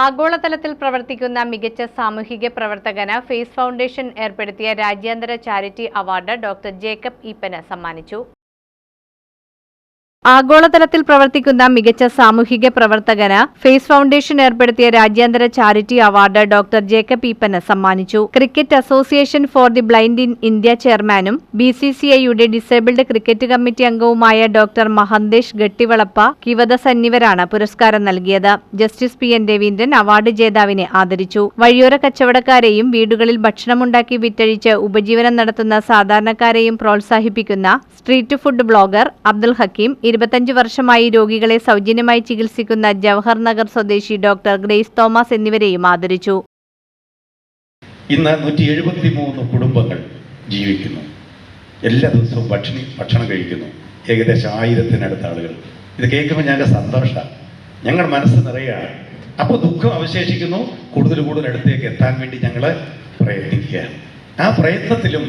ആഗോളതലത്തിൽ പ്രവർത്തിക്കുന്ന മികച്ച സാമൂഹിക പ്രവർത്തകന് ഫേസ് ഫൗണ്ടേഷൻ ഏർപ്പെടുത്തിയ രാജ്യാന്തര ചാരിറ്റി അവാർഡ് ഡോക്ടർ ജേക്കബ് ഈപ്പന് സമ്മാനിച്ചു. ആഗോളതലത്തിൽ പ്രവർത്തിക്കുന്ന മികച്ച സാമൂഹിക പ്രവർത്തകന് ഫേസ് ഫൗണ്ടേഷൻ ഏർപ്പെടുത്തിയ രാജ്യാന്തര ചാരിറ്റി അവാർഡ് ഡോക്ടർ ജേക്കബ് ഈപ്പന് സമ്മാനിച്ചു. Cricket association for the blind in India ചെയർമാനും ബി സി സി ഐയുടെ ഡിസേബിൾഡ് ക്രിക്കറ്റ് കമ്മിറ്റി അംഗവുമായ ഡോക്ടർ മഹന്തേഷ് ഗട്ടിവളപ്പ കിവദസ് എന്നിവരാണ് പുരസ്കാരം നൽകിയത്. Justice P N Raveendran award ജേതാവിനെ ആദരിച്ചു. വഴിയോര കച്ചവടക്കാരെയും വീടുകളിൽ ഭക്ഷണമുണ്ടാക്കി വിറ്റഴിച്ച് ഉപജീവനം നടത്തുന്ന സാധാരണക്കാരെയും പ്രോത്സാഹിപ്പിക്കുന്ന street food blogger Abdul Hakeem ഇരുപത്തഞ്ച് വർഷമായി രോഗികളെ സൗജന്യമായി ചികിത്സിക്കുന്ന ജവഹർ നഗർ സ്വദേശി ഡോക്ടർ ഗ്രേസ് തോമസ് എന്നിവരെയും ആദരിച്ചു. ഇന്ന് നൂറ്റി എഴുപത്തി മൂന്ന് കുടുംബങ്ങൾ ജീവിക്കുന്നു. എല്ലാ ദിവസവും ഭക്ഷണി ഭക്ഷണം കഴിക്കുന്നു. ഏകദേശം ആയിരത്തിനടുത്ത ആളുകൾ. ഇത് കേൾക്കുമ്പോൾ ഞങ്ങൾക്ക് സന്തോഷമാണ് ഞങ്ങൾ മനസ്സ് നിറയുകയാണ് അപ്പോൾ ദുഃഖം അവശേഷിക്കുന്നു. കൂടുതൽ കൂടുതൽ അടുത്തേക്ക് എത്താൻ വേണ്ടി ഞങ്ങൾ പ്രയത്നിക്കുകയാണ്. ആ പ്രയത്നത്തിലും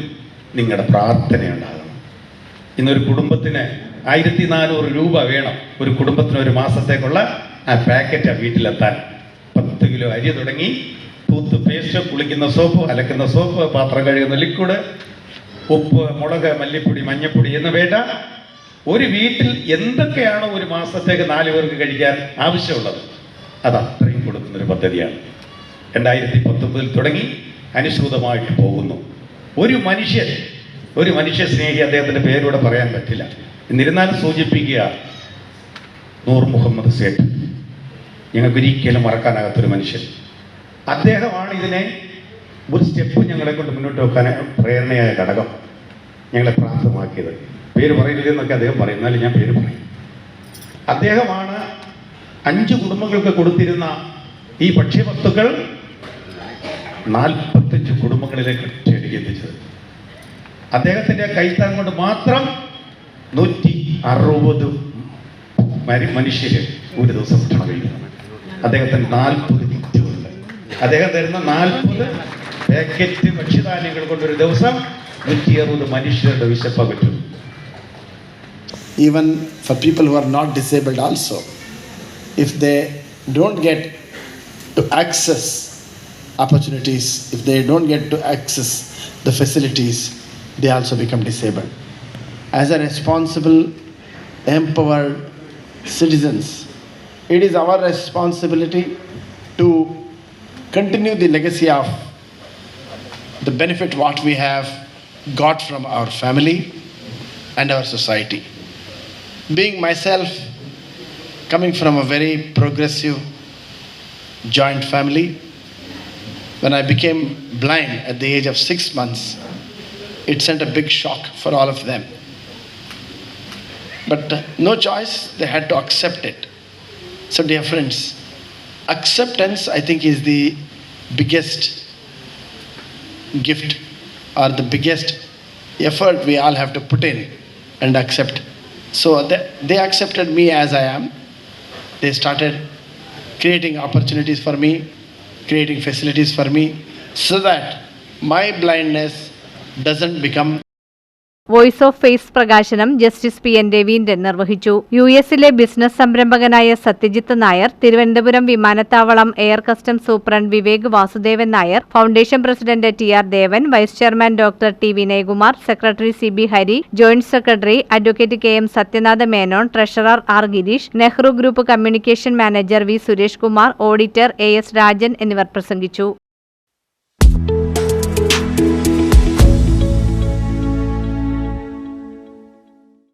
നിങ്ങളുടെ പ്രാർത്ഥനയുണ്ടാകണം. ഇന്നൊരു കുടുംബത്തിന് ആയിരത്തി നാനൂറ് രൂപ വേണം ഒരു കുടുംബത്തിന് ഒരു മാസത്തേക്കുള്ള ആ പാക്കറ്റ് ആ വീട്ടിലെത്താൻ. പത്ത് കിലോ അരി തുടങ്ങി തൂത്ത് പേസ്റ്റ് കുളിക്കുന്ന സോപ്പ് അലക്കുന്ന സോപ്പ് പാത്രം കഴുകുന്ന ലിക്വിഡ് ഉപ്പ് മുളക് മല്ലിപ്പൊടി മഞ്ഞപ്പൊടി എന്ന് വേണ്ട. ഒരു വീട്ടിൽ എന്തൊക്കെയാണോ ഒരു മാസത്തേക്ക് നാല് പേർക്ക് കഴിക്കാൻ ആവശ്യമുള്ളത് അത് അത്രയും കൊടുക്കുന്ന ഒരു പദ്ധതിയാണ്. രണ്ടായിരത്തി പത്തൊമ്പതിൽ തുടങ്ങി അനുസൃതമായിട്ട് പോകുന്നു. ഒരു മനുഷ്യൻ ഒരു മനുഷ്യ സ്നേഹി അദ്ദേഹത്തിന്റെ പേരൂടെ പറയാൻ പറ്റില്ല. എന്നിരുന്നാലും സൂചിപ്പിക്കുക നൂർ മുഹമ്മദ് സേഠ് ഞങ്ങൾക്ക് ഒരിക്കലും മറക്കാനാകാത്തൊരു മനുഷ്യൻ. അദ്ദേഹമാണ് ഇതിനെ ഒരു സ്റ്റെപ്പ് ഞങ്ങളെ കൊണ്ട് മുന്നോട്ട് വെക്കാൻ പ്രേരണയായ ഘടകം. ഞങ്ങളെ പ്രാപ്തമാക്കിയത് പേര് പറയില്ലെന്നൊക്കെ അദ്ദേഹം പറയും. എന്നാലും ഞാൻ പേര് പറയും. അദ്ദേഹമാണ് അഞ്ച് കുടുംബങ്ങൾക്ക് കൊടുത്തിരുന്ന ഈ ഭക്ഷ്യവസ്തുക്കൾ നാൽപ്പത്തഞ്ച് കുടുംബങ്ങളിലേക്ക് ഒറ്റയടിക്ക് എത്തിച്ചത് അദ്ദേഹത്തിന്റെ കൈത്താൻ കൊണ്ട് മാത്രം നൂറ്റി അറുപത് മനുഷ്യര് ഒരു ദിവസം ഭക്ഷണം കഴിക്കുന്നു അദ്ദേഹത്തിന് നാൽപ്പത് കിറ്റുണ്ട് അദ്ദേഹം തരുന്ന നാൽപ്പത് പാക്കറ്റ് ഭക്ഷ്യധാന്യങ്ങൾ കൊണ്ട് ഒരു ദിവസം നൂറ്റി അറുപത് മനുഷ്യരുടെ വിശപ്പ് പറ്റും even for people who are not disabled also if they don't get to access opportunities if they don't get to access the facilities they also become disabled as a responsible empowered citizens it is our responsibility to continue the legacy of the benefit what we have got from our family and our society being myself coming from a very progressive joint family, when I became blind at the age of six months, it sent a big shock for all of them. But uh, no choice, they had to accept it. So, dear friends, acceptance, I think, is the biggest gift or the biggest effort we all have to put in and accept. So they, they accepted me as I am. They started creating opportunities for me, creating facilities for me, so that my blindness doesn't become voice of Face പ്രകാശനം justice P N Raveendran നിർവഹിച്ചു. U എസിലെ business സംരംഭകനായ സത്യജിത്ത് നായർ തിരുവനന്തപുരം വിമാനത്താവളം air customs superintendent Vivek Vasudevan Nair foundation president T R Devan vice chairman doctor T Vinayakumar secretary C B Hari joint secretary advocate K M Sathyanatha Menon treasurer R Gireesh Nehru group communication manager V Suresh Kumar auditor A S Rajan എന്നിവർ പ്രസംഗിച്ചു.